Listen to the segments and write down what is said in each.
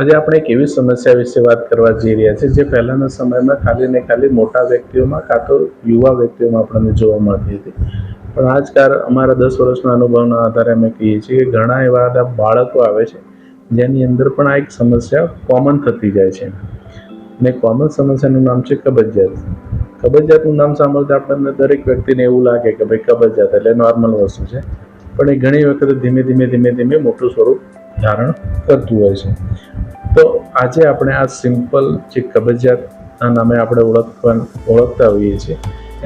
આજે આપણે એક એવી સમસ્યા વિશે વાત કરવા જઈ રહ્યા છીએ જે પહેલાના સમયમાં ખાલી ને ખાલી મોટા વ્યક્તિઓમાં કાં તો યુવા વ્યક્તિઓમાં આપણને જોવા મળતી હતી. પણ આજકાલ અમારા દસ વર્ષના અનુભવના આધારે અમે કહીએ છીએ કે ઘણા એવા બાળકો આવે છે, જેની અંદર પણ આ એક સમસ્યા કોમન થતી જાય છે. ને કોમન સમસ્યાનું નામ છે કબજિયાત. કબજિયાતનું નામ સાંભળતા આપણને દરેક વ્યક્તિને એવું લાગે કે ભાઈ કબજિયાત એટલે નોર્મલ વસ્તુ છે. પણ એ ઘણી વખત ધીમે ધીમે ધીમે ધીમે મોટું સ્વરૂપ ધારણ કરતું હોય છે. તો આજે આપણે આ સિમ્પલ જે કબજિયાતના નામે આપણે ઓળખવા ઓળખતા હોઈએ છીએ.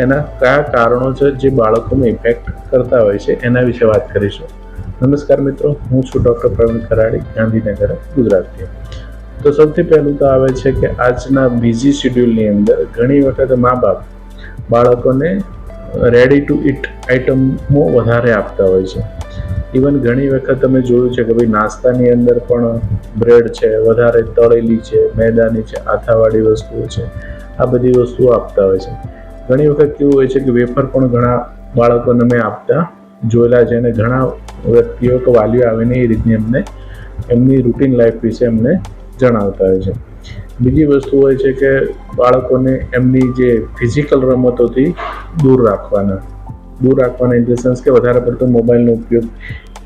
એના કયા કારણો છે જે બાળકોને ઇફેક્ટ કરતા હોય છે એના વિશે વાત કરીશું. નમસ્કાર મિત્રો, હું છું ડૉક્ટર પ્રવીણ ખરાડી, ગાંધીનગર, ગુજરાતથી. તો સૌથી પહેલું તો આવે છે કે આજના બિઝી શેડ્યુલની અંદર ઘણી વખત મા બાપ બાળકોને રેડી ટુ ઇટ આઇટમો વધારે આપતા હોય છે. ઇવન ઘણી વખત તમે જોયું છે કે ભાઈ નાસ્તાની અંદર પણ બ્રેડ છે, વધારે તળેલી છે, મેદાની છે, આથાવાળી વસ્તુઓ છે. આ બધી વસ્તુઓ આપતા હોય છે. ઘણી વખત કેવું હોય છે કે વેફર પણ ઘણા બાળકોને મેં આપતા, જોયેલા છે અને ઘણા વ્યક્તિઓ કે વાલીઓ આવીને એ રીતની એમને એમની રૂટીન લાઈફ વિશે એમને જણાવતા હોય છે. બીજી વસ્તુ હોય છે કે બાળકોને એમની જે ફિઝિકલ રમતોથી દૂર રાખવાના. દૂર રાખવાના ઇન ધ કે વધારે પડતો મોબાઈલનો ઉપયોગ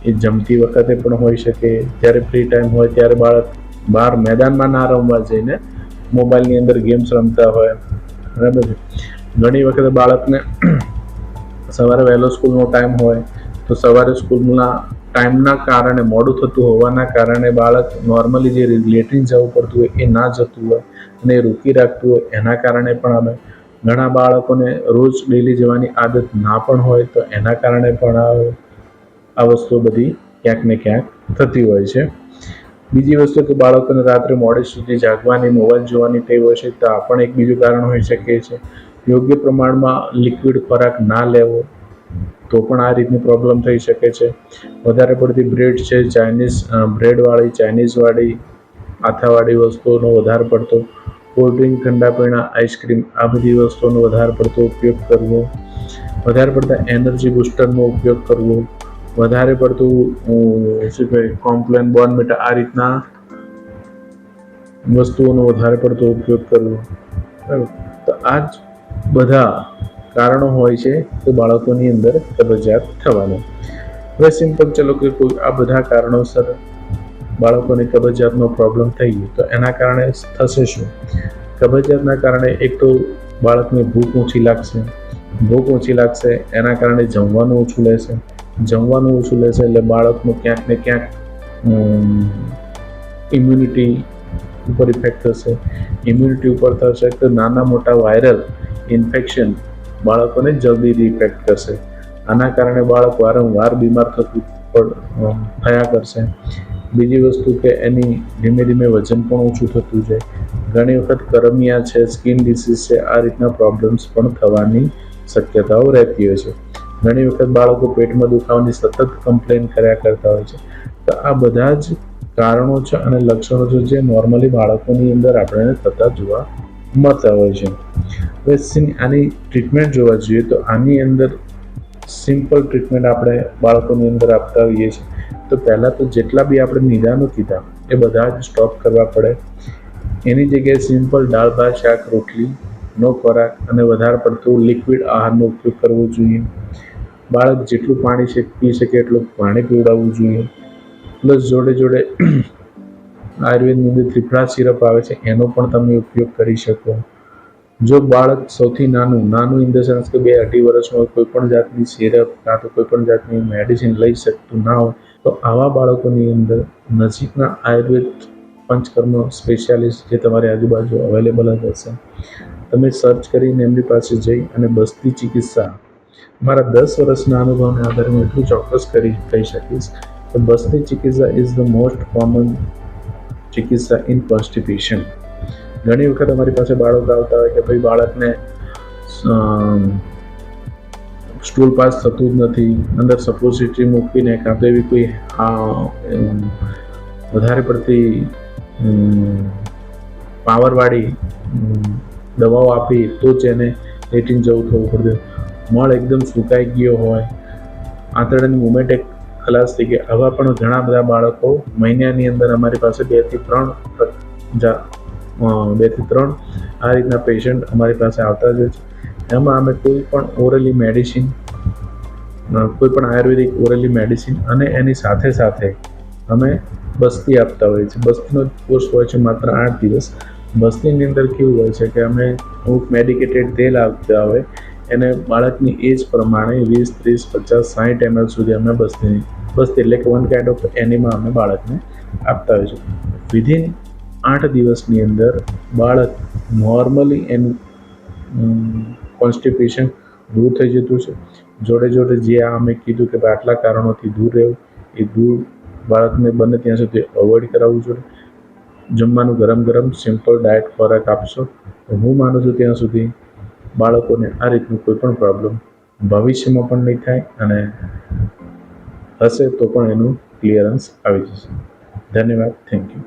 એ જમતી વખતે પણ હોઈ શકે. જ્યારે ફ્રી ટાઈમ હોય ત્યારે બાળક બહાર મેદાનમાં ના રમવા જઈને મોબાઈલની અંદર ગેમ્સ રમતા હોય. બરાબર છે? ઘણી વખત બાળકને સવારે વહેલો સ્કૂલનો ટાઈમ હોય તો સવારે સ્કૂલના ટાઈમના કારણે, મોડું થતું હોવાના કારણે બાળક નોર્મલી જે લેટિન જવું પડતું હોય એ ના જતું હોય અને એ રોકી રાખતું હોય. એના કારણે પણ અમે ઘણા બાળકોને રોજ ડેલી જવાની આદત ના પણ હોય તો એના કારણે પણ આ વસ્તુઓ બધી ક્યાંક ને ક્યાંક થતી હોય છે. બીજી વસ્તુ કે બાળકોને રાત્રે મોડે સુધી જાગવાની મોબાઈલ જોવાની ટેવ હોય છે તો આ પણ એક બીજું કારણ હોઈ શકે છે. યોગ્ય પ્રમાણમાં લિક્વિડ ખોરાક ના લેવો તો પણ આ રીતની પ્રોબ્લેમ થઈ શકે છે. વધારે પડતી બ્રેડ છે ચાઇનીઝ બ્રેડવાળી ચાઇનીઝવાળી આથાવાળી વસ્તુઓનો વધારે પડતો કોલ્ડ ડ્રિંક ઠંડા પીણા આઈસ્ક્રીમ આ બધી વસ્તુઓનો વધારે પડતો ઉપયોગ કરવો. વધારે પડતા એનર્જી બૂસ્ટરનો ઉપયોગ કરવો. વધારે પડતું શું કહેવાય કોમ્પ્લેન બોર્નમીટા આ રીતના વસ્તુઓનો વધારે પડતો ઉપયોગ કરવો. બરાબર? તો આ જ બધા કારણો હોય છે તો બાળકોની અંદર કબજિયાત થવાનું. હવે સિમ્પલ ચલો કે કોઈ આ બધા કારણોસર બાળકોને કબજિયાતનો પ્રોબ્લેમ થઈ ગયો. તો એના કારણે થશે શું? કબજિયાતના કારણે એક તો બાળકને ભૂખ ઓછી લાગશે. ભૂખ ઓછી લાગશે, એના કારણે જમવાનું ઓછું લેશે. જમવાનું ઓછું લેશે એટલે બાળકનું ક્યાંક ને ક્યાંક ઇમ્યુનિટી ઉપર ઇફેક્ટ થશે. ઇમ્યુનિટી ઉપર થશે તો નાના મોટા વાયરલ ઇન્ફેક્શન બાળકોને જલ્દીથી ઇફેક્ટ કરશે. આના કારણે બાળક વારંવાર બીમાર થતું થયા કરશે. બીજી વસ્તુ કે એની ધીમે ધીમે વજન પણ ઓછું થતું જાય. ઘણી વખત કરમિયા છે, સ્કિન ડિસીઝ છે, આ રીતના પ્રોબ્લેમ્સ પણ થવાની શક્યતાઓ રહેતી હોય છે. ઘણી વખત બાળકો પેટમાં દુખાવાની સતત કમ્પ્લેન કર્યા કરતા હોય છે. તો આ બધા જ કારણો છે અને લક્ષણો છે જે નોર્મલી બાળકોની અંદર આપણે થતા જોવા મળતા હોય છે. હવે આની ટ્રીટમેન્ટ જોવા જોઈએ તો આની અંદર સિમ્પલ ટ્રીટમેન્ટ આપણે બાળકોની અંદર આપતા હોઈએ છીએ. તો પહેલાં તો જેટલા બી આપણે નિદાનો કીધા, એ બધા જ સ્ટોપ કરવા પડે. એની જગ્યાએ સિમ્પલ દાળ, ભાત, શાક, રોટલી, નો ખોરાક અને વધારે પડતું લિક્વિડ આહારનો ઉપયોગ કરવો જોઈએ. બાળક જેટલું પાણી પી શકે એટલું પાણી પીવડાવવું જોઈએ. પ્લસ જોડે જોડે આયુર્વેદની અંદર ત્રિફળા સિરપ આવે છે, એનો પણ તમે ઉપયોગ કરી શકો. જો બાળક સૌથી નાનું નાનું ઇન ધ સેન્સ કે બે અઢી વર્ષનું હોય, કોઈ પણ જાતની સિરપ કાં તો કોઈ પણ જાતની મેડિસિન લઈ શકતું ના હોય, તો આવા બાળકોની અંદર નજીકના આયુર્વેદ પંચકર્મ સ્પેશિયાલિસ્ટ જે તમારી આજુબાજુ અવેલેબલ જ હશે, તમે સર્ચ કરીને એમની પાસે જઈ અને બસતી ચિકિત્સા, મારા દસ વર્ષના અનુભવને આધારે હું એટલું ચોક્કસ કરી, કહી શકીશ કે બસતી ચિકિત્સા ઇઝ ધ મોસ્ટ કોમન ચિકિત્સા ઇન કોન્સ્ટિપેશન ઘણી વખત અમારી પાસે બાળકો આવતા હોય કે ભાઈ બાળકને સ્ટૂલ પાસ થતું જ નથી, અંદર સપોઝિટરી મૂકીને કાં તો એવી કોઈ વધારે પડતી પાવરવાળી દવાઓ આપી તો જ એને લેટિન જવું થવું પડતું મળ એકદમ સુકાઈ ગયો હોય. આંતરડાની મુમેન્ટ એક ખલાસ થઈ ગયા આવા પણ ઘણા બધા બાળકો મહિનાની અંદર અમારી પાસે બેથી ત્રણ બેથી ત્રણ, આ રીતના પેશન્ટ અમારી પાસે આવતા જ હોય છે. એમાં અમે કોઈ પણ ઓરલી મેડિસિન કોઈ પણ આયુર્વેદિક ઓરલી મેડિસિન અને એની સાથે સાથે અમે બસ્તી આપતા હોઈએ છીએ. બસ્તીનો કોર્સ હોય છે માત્ર આઠ દિવસ. બસ્તીની અંદર કેવું હોય છે કે અમે અમુક મેડિકેટેડ તેલ આપતા હોય, એને બાળકની એજ પ્રમાણે વીસ, ત્રીસ, પચાસ સાઠ એમએલ સુધી અમે બસ્તી બસ્તી એટલે કે વન કાઇન્ડ ઓફ એનીમાં અમે બાળકને આપતા હોઈએ છીએ. વિધિન આઠ દિવસની અંદર બાળક નોર્મલી એનું કોન્સ્ટિપેશન દૂર થઈ જતું છે. જોડે જોડે જે આ અમે કીધું કે ભાઈ આટલા કારણોથી દૂર રહેવું, એ દૂર બાળકને બને ત્યાં સુધી અવોઇડ કરાવવું જોઈએ. જમવાનું ગરમ ગરમ સિમ્પલ ડાયટ ખોરાક આપશો. તો હું માનું છું ત્યાં સુધી બાળકોને આ રીતનું કોઈ પણ પ્રોબ્લેમ ભવિષ્યમાં પણ નહીં થાય અને હશે તો પણ એનું ક્લિયરન્સ આવી જશે. ધન્યવાદ. Thank you